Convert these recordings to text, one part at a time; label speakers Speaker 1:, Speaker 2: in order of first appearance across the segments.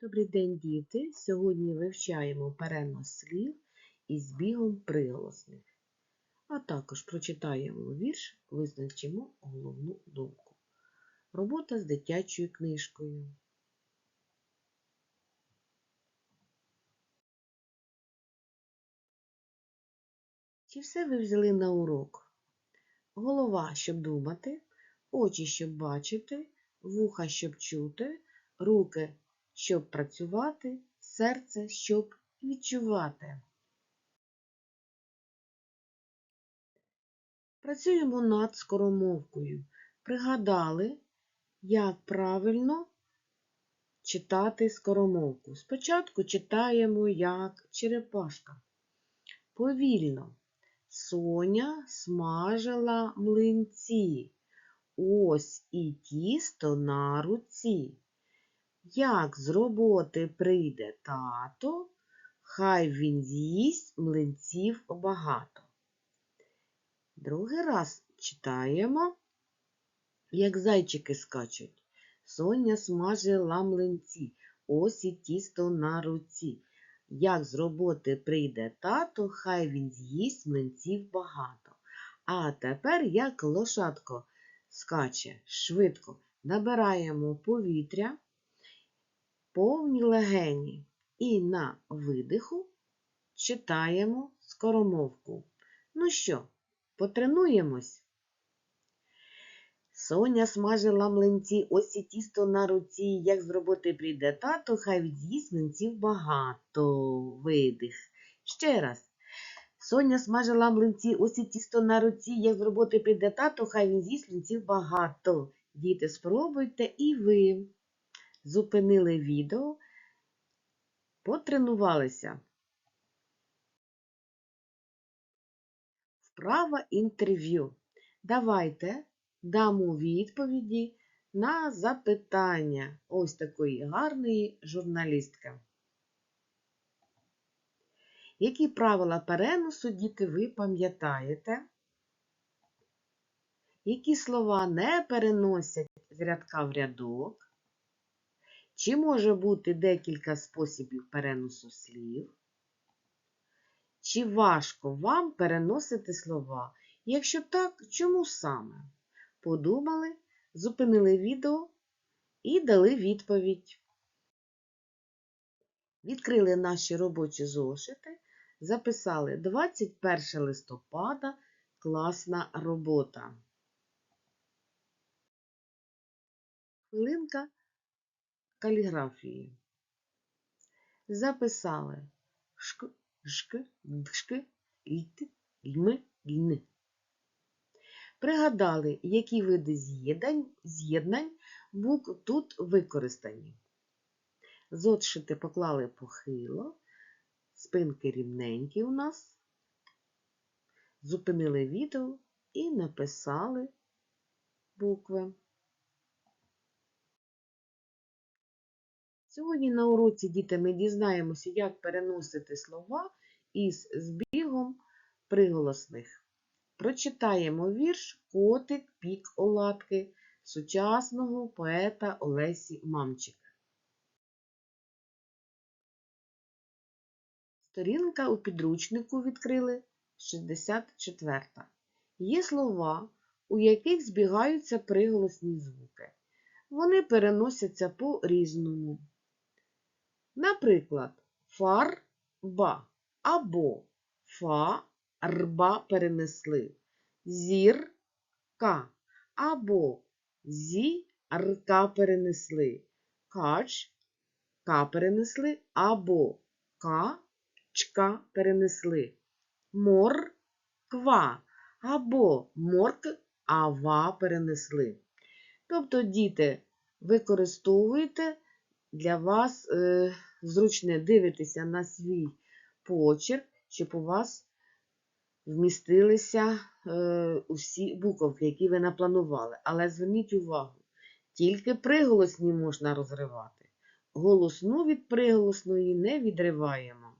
Speaker 1: Добрий день, діти! Сьогодні вивчаємо перенос слів із збігом приголосних, а також прочитаємо вірш, визначимо головну думку. Робота з дитячою книжкою. Чи все ви взяли на урок? Голова, щоб думати, очі, щоб бачити, вуха, щоб чути, руки, щоб працювати, серце, щоб відчувати. Працюємо над скоромовкою. Пригадали, як правильно читати скоромовку. Спочатку читаємо як черепашка. Повільно. Соня смажила млинці. Ось і тісто на руці. Як з роботи прийде тато, хай він з'їсть млинців багато. Другий раз читаємо, як зайчики скачуть. Соня смажила млинці, ось і тісто на руці. Як з роботи прийде тато, хай він з'їсть млинців багато. А тепер, як лошадко скаче швидко, набираємо повітря, повні легені і на видиху читаємо скоромовку. Ну що, потренуємось? Соня смажила млинці, ось і тісто на руці. Як з роботи прийде тато, хай він з'їсть млинців багато. Видих. Ще раз. Соня смажила млинці, ось і тісто на руці. Як з роботи прийде тато, хай він з'їсть млинців багато. Діти, спробуйте і ви. Зупинили відео, потренувалися. Вправа інтерв'ю. Давайте дамо відповіді на запитання ось такої гарної журналістки. Які правила переносу, діти, ви пам'ятаєте? Які слова не переносять з рядка в рядок? Чи може бути декілька способів переносу слів? Чи важко вам переносити слова? Якщо так, чому саме? Подумали, зупинили відео і дали відповідь. Відкрили наші робочі зошити, записали 21 листопада класна робота. Хвилинка каліграфії. Записали шк, жк, дшк, льт, льми, льни. Пригадали, які види з'єднань, з'єднань букв тут використані. Зодшити поклали похило, спинки рівненькі у нас. Зупинили відео і написали букви. Сьогодні на уроці, діти, ми дізнаємося, як переносити слова із збігом приголосних. Прочитаємо вірш Котик пік оладки сучасного поета Олесі Мамчик. Сторінка у підручнику відкрили 64. Є слова, у яких збігаються приголосні звуки. Вони переносяться по-різному. Наприклад, фарба або фарба перенесли, зірка або зірка перенесли, качка перенесли або качка перенесли, морква або морква перенесли. Тобто, діти, використовуйте для вас е, зручне дивитися на свій почерк, щоб у вас вмістилися е, усі буковки, які ви напланували. Але зверніть увагу, тільки приголосні можна розривати. Голосну від приголосної не відриваємо.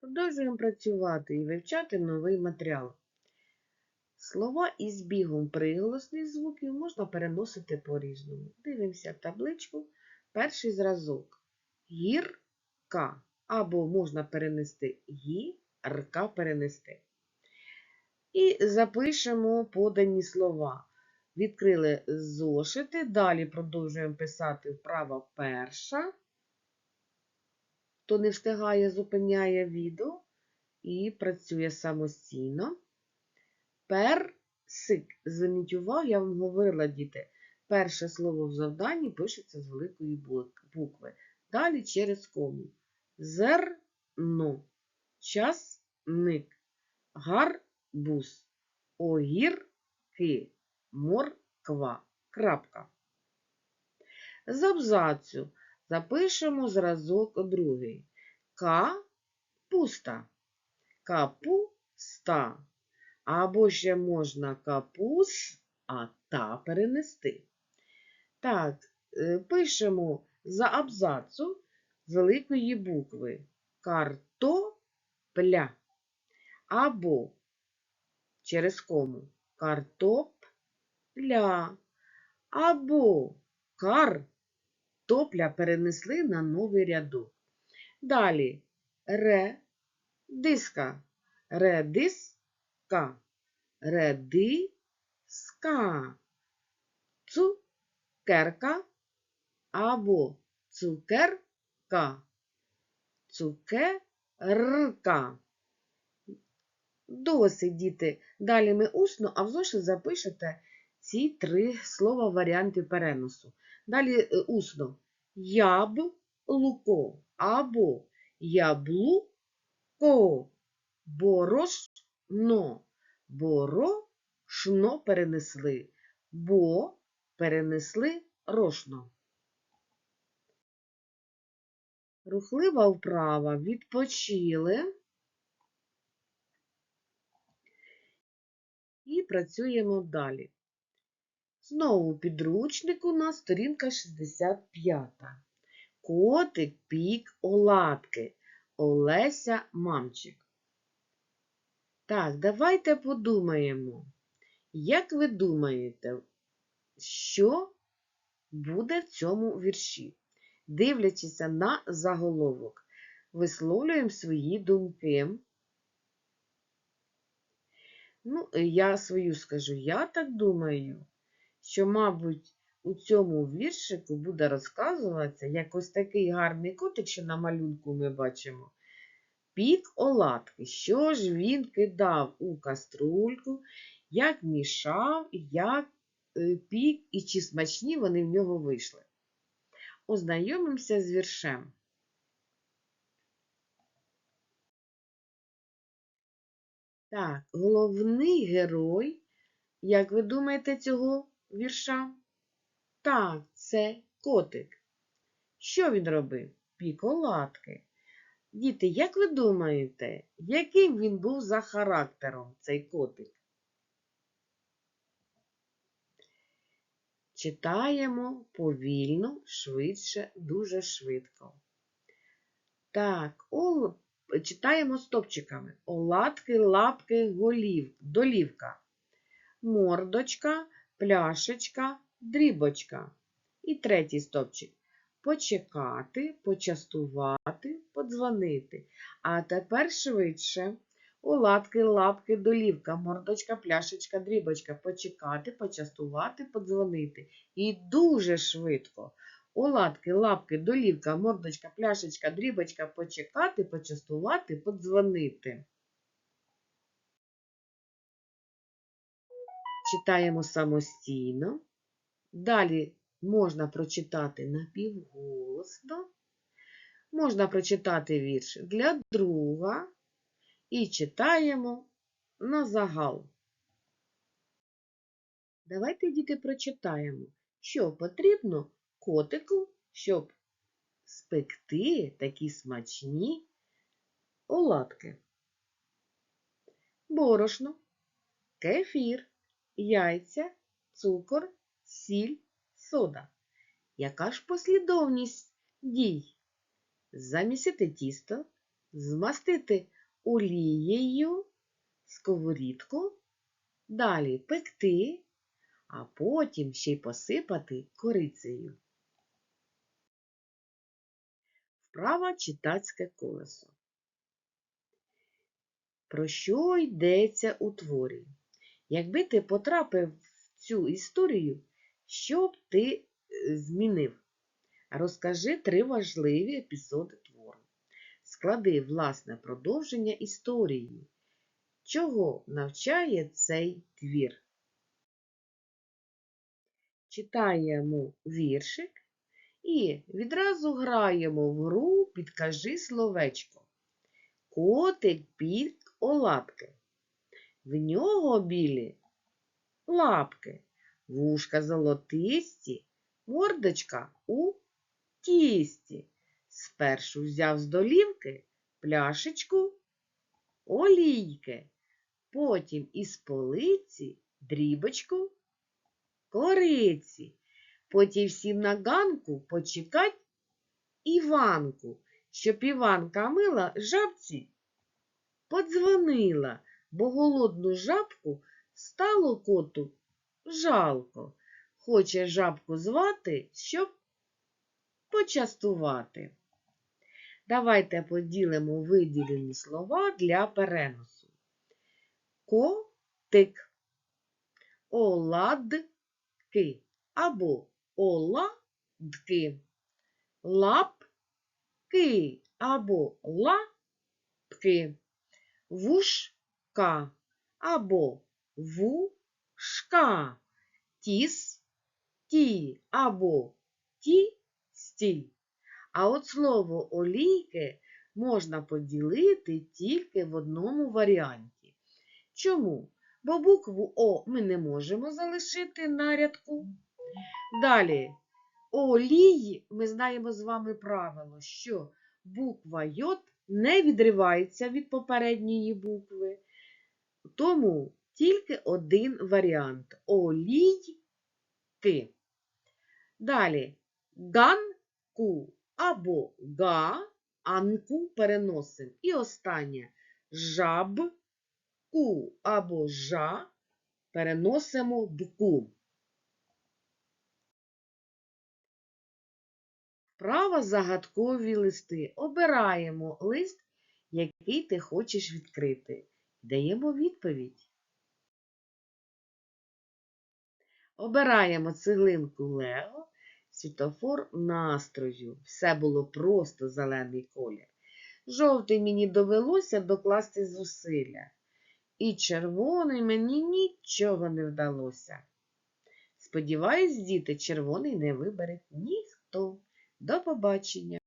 Speaker 1: Продовжуємо працювати і вивчати новий матеріал. Слова із бігом приголосних звуків можна переносити по-різному. Дивимося в табличку. Перший зразок. Гірка. Або можна перенести гірка перенести. І запишемо подані слова. Відкрили зошити, далі продовжуємо писати вправа перша. Хто не встигає, зупиняє відео і працює самостійно. Персик. Зверніть увагу, я вам говорила, діти, перше слово в завданні пишеться з великої букви. Далі через кому. Зерно, часник, гарбуз, огірки, морква. Крапка. З абзацю запишемо зразок другий. Капуста. Капуста. Або ще можна капус, а та перенести. Так, е, пишемо за абзацу з великої букви картопля. Або через кому картопля. Або картопля перенесли на новий рядок. Далі редиска. Редиска. Редиска. Цукерка або цукерка. Цукерка. Досить, діти. Далі ми усно, а в зошит запишете ці три слова варіанти переносу. Далі е, усно. Яблуко або яблуко. Борошно. Борошно перенесли. Бо перенесли рошно. Рухлива вправа. Відпочили. І працюємо далі. Знову у підручнику у нас сторінка 65. Котик пік оладки. Олеся Мамчик. Так, давайте подумаємо. Як ви думаєте, що буде в цьому вірші? Дивлячись на заголовок, висловлюємо свої думки. Ну, я свою скажу, я так думаю, що, мабуть, у цьому віршику буде розказуватися як ось такий гарний котик, що на малюнку ми бачимо. Пік оладки. Що ж він кидав у каструльку, як мішав, як е, пік і чи смачні вони в нього вийшли. Ознайомимося з віршем. Так, головний герой, як ви думаєте, цього вірша? Так, це котик. Що він робив? Пік оладки. Діти, як ви думаєте, яким він був за характером, цей котик? Читаємо повільно, швидше, дуже швидко. Так, ол... читаємо стопчиками. Оладки, лапки, голів, долівка. Мордочка, пляшечка, дрібочка. І третій стопчик. Почекати, почастувати, подзвонити. А тепер швидше. Оладки, лапки, долівка, мордочка, пляшечка, дрібочка. Почекати, почастувати, подзвонити. І дуже швидко. Оладки, лапки, долівка, мордочка, пляшечка, дрібочка, почекати, почастувати, подзвонити. Читаємо самостійно. Далі можна прочитати напівголосно. Можна прочитати вірш для друга. І читаємо на загал. Давайте, діти, прочитаємо, що потрібно котику, щоб спекти такі смачні оладки. Борошно, кефір, яйця, цукор, сіль, сода. Яка ж послідовність дій? Замісити тісто, змастити олією сковорідку далі пекти, а потім ще й посипати корицею. Вправа читацьке колесо. Про що йдеться у творі? Якби ти потрапив в цю історію, що б ти е, змінив? Розкажи три важливі епізоди твору. Склади власне продовження історії. Чого навчає цей твір? Читаємо віршик і відразу граємо в гру Підкажи словечко. Котик під оладки. В нього білі лапки, вушка золотисті, мордочка у тісті. Спершу взяв з долівки пляшечку олійки, потім із полиці дрібочку кориці, потім всім на ганку почекать Іванку, щоб Іванка мила жабці подзвонила, бо голодну жабку стало коту жалко. Хоче жабку звати, щоб почастувати. Давайте поділимо виділені слова для переносу. Котик, оладки. Або оладки, лапки. Або лапки, вушка. Або вушка, тісті або тісті. А от слово олійки можна поділити тільки в одному варіанті. Чому? Бо букву О ми не можемо залишити на рядку. Далі, олій, ми знаємо з вами правило, що буква Й не відривається від попередньої букви. Тому тільки один варіант олійки. Далі ганку або га, анку переносимо. І останнє жабку або жа переносимо бку. Вправа загадкові листи. Обираємо лист, який ти хочеш відкрити. Даємо відповідь. Обираємо цеглинку Лего, світофор настрою. Все було просто зелений колір. Жовтий мені довелося докласти зусилля. І червоний мені нічого не вдалося. Сподіваюсь, діти, червоний не вибере ніхто. До побачення!